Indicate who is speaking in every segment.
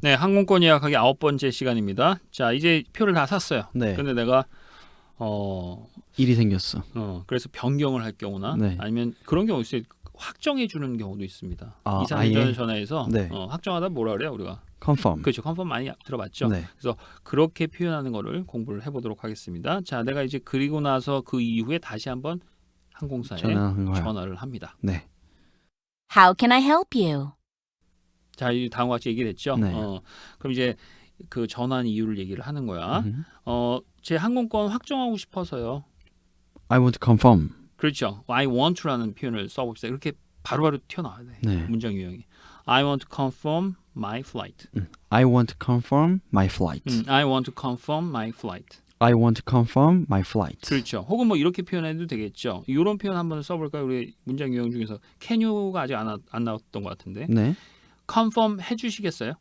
Speaker 1: 네, 항공권 예약하기 아홉 번째 시간입니다. 자, 이제 표를 다 샀어요.
Speaker 2: 네.
Speaker 1: 근데 내가 어,
Speaker 2: 일이 생겼어.
Speaker 1: 어 그래서 변경을 할 경우나
Speaker 2: 네.
Speaker 1: 아니면 그런 경우 있어요. 확정해 주는 경우도 있습니다.
Speaker 2: 아,
Speaker 1: 이사
Speaker 2: 아예?
Speaker 1: 전에 전화해서
Speaker 2: 네.
Speaker 1: 어, 확정하다 뭐라 그래요, 우리가?
Speaker 2: 컨펌.
Speaker 1: 그렇죠. 컨펌 많이 들어봤죠.
Speaker 2: 네.
Speaker 1: 그렇게 표현하는 거를 공부를 해 보도록 하겠습니다. 자, 내가 이제 그리고 나서 그 이후에 다시 한번 항공사에
Speaker 2: 거야.
Speaker 1: 전화를 합니다.
Speaker 2: 네.
Speaker 3: How can I help you?
Speaker 1: 자, 이 다음과 같이 얘기를 했죠.
Speaker 2: 네.
Speaker 1: 어, 그럼 이제 그 전환 이유를 얘기를 하는 거야.
Speaker 2: 음.
Speaker 1: 어, 제 항공권 확정하고 싶어서요.
Speaker 2: I want to confirm.
Speaker 1: 그렇죠. I want to라는 표현을 써봅시다. 이렇게 바로바로 튀어나와야 돼.
Speaker 2: 네.
Speaker 1: 문장 유형이. I want to confirm my flight.
Speaker 2: 음. I want to confirm my flight.
Speaker 1: 음, I want to confirm my flight.
Speaker 2: I want to confirm my flight.
Speaker 1: 그렇죠. 혹은 뭐 이렇게 표현해도 되겠죠. 이런 표현 한번 써볼까요? 우리 문장 유형 중에서 can you가 아직 안, 나- 안 나왔던 것 같은데.
Speaker 2: 네.
Speaker 1: Confirm 해주시겠어요?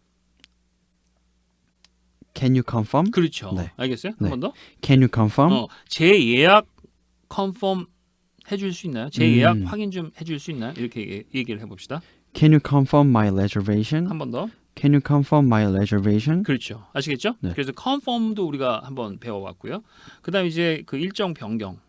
Speaker 2: Can you confirm?
Speaker 1: 그렇죠.
Speaker 2: 네.
Speaker 1: 알겠어요?
Speaker 2: 네.
Speaker 1: 한번 더.
Speaker 2: Can you confirm?
Speaker 1: 어, 제 예약 confirm 해줄 수 있나요? 제
Speaker 2: 음.
Speaker 1: 예약 확인 좀 해줄 수 있나요? 이렇게 얘기- 얘기 를 해봅시다.
Speaker 2: Can you confirm my reservation?
Speaker 1: 한 번 더.
Speaker 2: Can you confirm my reservation?
Speaker 1: 그렇죠. 아시겠죠?
Speaker 2: 네.
Speaker 1: 그래서 confirm도 우리가 한번 배워봤고요. 그다음에 이제 그 일정 변경,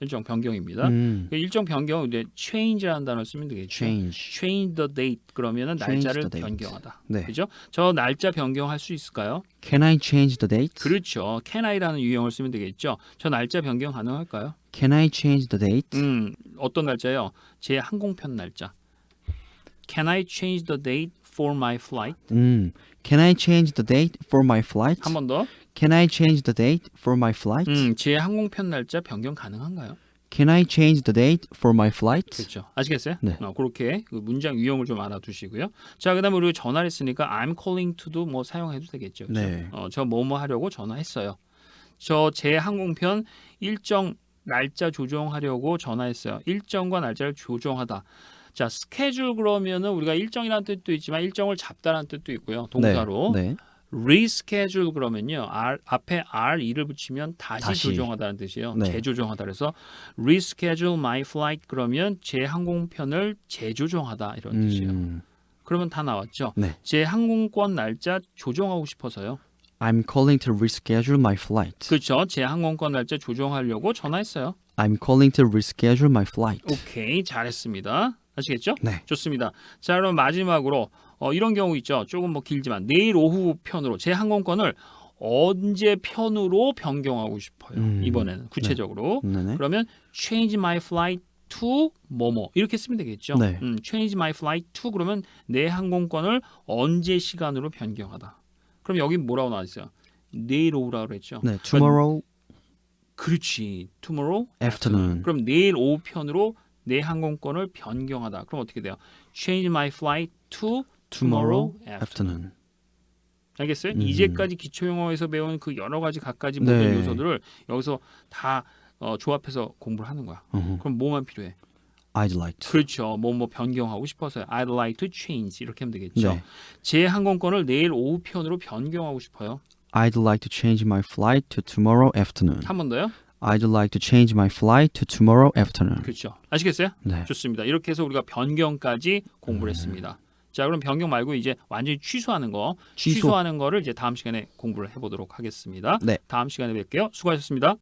Speaker 1: 일정 변경입니다.
Speaker 2: 음.
Speaker 1: 그 일정 변경 이제 change라는 단어 를 쓰면 되겠죠.
Speaker 2: Change.
Speaker 1: change the date 그러면은
Speaker 2: Change
Speaker 1: 날짜를
Speaker 2: the date.
Speaker 1: 변경하다.
Speaker 2: 네.
Speaker 1: 그죠? 저 날짜 변경할 수 있을까요?
Speaker 2: Can I change the date?
Speaker 1: 그렇죠. can I라는 유형을 쓰면 되겠죠. 저 날짜 변경 가능할까요?
Speaker 2: Can I change the date?
Speaker 1: 음, 어떤 날짜요? 제 항공편 날짜. Can I change the date for my flight?
Speaker 2: 음. Can I change the date for my flight?
Speaker 1: 한 번 더.
Speaker 2: Can I change the date for my flight?
Speaker 1: 음, 제 항공편 날짜 변경 가능한가요?
Speaker 2: Can I change the date for my flight?
Speaker 1: 그렇죠. 아시겠어요?
Speaker 2: 네.
Speaker 1: 어, 그렇게 그 문장 유형을 좀 알아두시고요. 자, 그다음에 우리 전화를 했으니까 I'm calling to도 뭐 사용해도 되겠죠. 그죠?
Speaker 2: 네.
Speaker 1: 어, 저 뭐 뭐 하려고 전화했어요. 저 제 항공편 일정 날짜 조정하려고 전화했어요. 일정과 날짜를 조정하다. 자, 스케줄 그러면은 우리가 일정이라는 뜻도 있지만 일정을 잡다라는 뜻도 있고요. 동사로.
Speaker 2: 네. 네.
Speaker 1: Reschedule 그러면요. R, 앞에 R2를 붙이면 다시,
Speaker 2: 다시.
Speaker 1: 조정하다는 뜻이에요.
Speaker 2: 네.
Speaker 1: 재조정하다. 그래서 reschedule my flight 그러면 제 항공편을 재조정하다 이런 뜻이에요.
Speaker 2: 음.
Speaker 1: 그러면 다 나왔죠.
Speaker 2: 네.
Speaker 1: 제 항공권 날짜 조정하고 싶어서요.
Speaker 2: I'm calling to reschedule my flight.
Speaker 1: 그렇죠. 제 항공권 날짜 조정하려고 전화했어요.
Speaker 2: I'm calling to reschedule my flight.
Speaker 1: 오케이. 잘했습니다. 아시겠죠?
Speaker 2: 네.
Speaker 1: 좋습니다. 자, 그럼 마지막으로 어, 이런 경우 있죠. 조금 뭐 길지만 내일 오후 편으로 제 항공권을 언제 편으로 변경하고 싶어요.
Speaker 2: 음,
Speaker 1: 이번에는 구체적으로.
Speaker 2: 네네.
Speaker 1: 그러면 change my flight to 뭐뭐 이렇게 쓰면 되겠죠.
Speaker 2: 네.
Speaker 1: 음, change my flight to 그러면 내 항공권을 언제 시간으로 변경하다. 그럼 여기 뭐라고 나와 있어요? 내일 오후라 그랬죠.
Speaker 2: 네. Tomorrow
Speaker 1: 그렇지. tomorrow
Speaker 2: afternoon.
Speaker 1: 그럼 내일 오후 편으로 내 항공권을 변경하다. 그럼 어떻게 돼요? Change my flight to tomorrow
Speaker 2: Tomorrow afternoon.
Speaker 1: 알겠어요?
Speaker 2: 음.
Speaker 1: 이제까지 기초 영어에서 배운 그 여러 가지 각가지
Speaker 2: 네.
Speaker 1: 모든 요소들을 여기서 다 어, 조합해서 공부를 하는 거야.
Speaker 2: 어허.
Speaker 1: 그럼 뭐만 필요해?
Speaker 2: I'd like to.
Speaker 1: 그렇죠. 뭐뭐 변경하고 싶어서요. I'd like to change 이렇게 하면 되겠죠.
Speaker 2: 네.
Speaker 1: 제 항공권을 내일 오후 편으로 변경하고 싶어요.
Speaker 2: I'd like to change my flight to tomorrow afternoon.
Speaker 1: 한 번 더요.
Speaker 2: I'd like to change my flight to tomorrow afternoon.
Speaker 1: 그렇죠. 아시겠어요?
Speaker 2: 네.
Speaker 1: 좋습니다. 이렇게 해서 우리가 변경까지 공부를
Speaker 2: 음.
Speaker 1: 했습니다. 자, 그럼 변경 말고 이제 완전히 취소하는 거,
Speaker 2: 취소.
Speaker 1: 취소 하는 거를 이제 다음 시간에 공부를 해보도록 하겠습니다.
Speaker 2: 네.
Speaker 1: 다음 시간에 뵐게요. 수고하셨습니다.